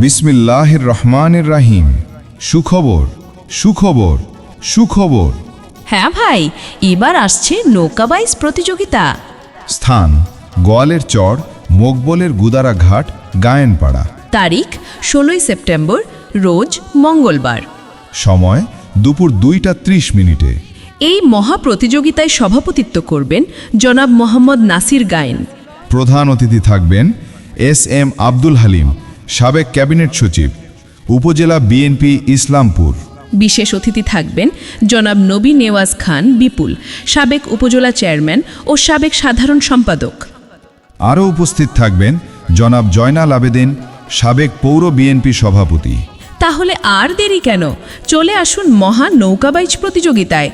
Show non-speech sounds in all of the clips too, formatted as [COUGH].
বিসমিল্লাহির রহমানের রাহিম সুখবর সুখবর সুখবর। হ্যাঁ ভাই এবার আসছে নৌকাবাইজ প্রতিযোগিতা। স্থান গোয়ালের চর মোগবলের গুদারা ঘাট গায়েনপাড়া। তারিখ ষোলোই সেপ্টেম্বর রোজ মঙ্গলবার। সময় দুপুর দুইটা ত্রিশ মিনিটে। এই মহা প্রতিযোগিতায় সভাপতিত্ব করবেন জনাব মোহাম্মদ নাসির গায়েন। প্রধান অতিথি থাকবেন এস এম আব্দুল হালিম সাবেক ক্যাবিনেট সচিব উপজেলা বিএনপি ইসলামপুর। বিশেষ অতিথি থাকবেন জনাব নবী নেওয়াজ খান বিপুল সাবেক উপজেলা চেয়ারম্যান ও সাবেক সাধারণ সম্পাদক। আরও উপস্থিত থাকবেন জনাব জয়নাল আবেদিন সাবেক পৌর বিএনপি সভাপতি। তাহলে আর দেরি কেন? চলে আসুন মহা নৌকাবাইজ প্রতিযোগিতায়।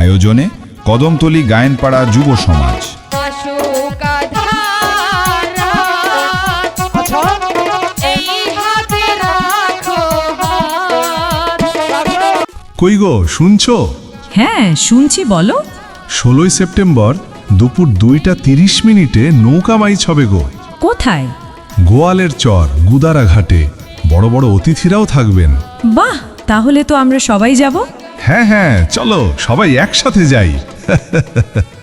আয়োজনে কদমতলী গায়েনপাড়া যুব সমাজ। কই গো শুনছো? হ্যাঁ শুনছি বলো। ষোলোই সেপ্টেম্বর দুপুর দুইটা তিরিশ মিনিটে নৌকা মাইচ হবে গো। কোথায়? গোয়ালের চর গুদারা ঘাটে। বড় বড় অতিথিরাও থাকবেন। বাহ তাহলে তো আমরা সবাই যাব। হ্যাঁ হ্যাঁ চলো সবাই একসাথে যাই। [LAUGHS]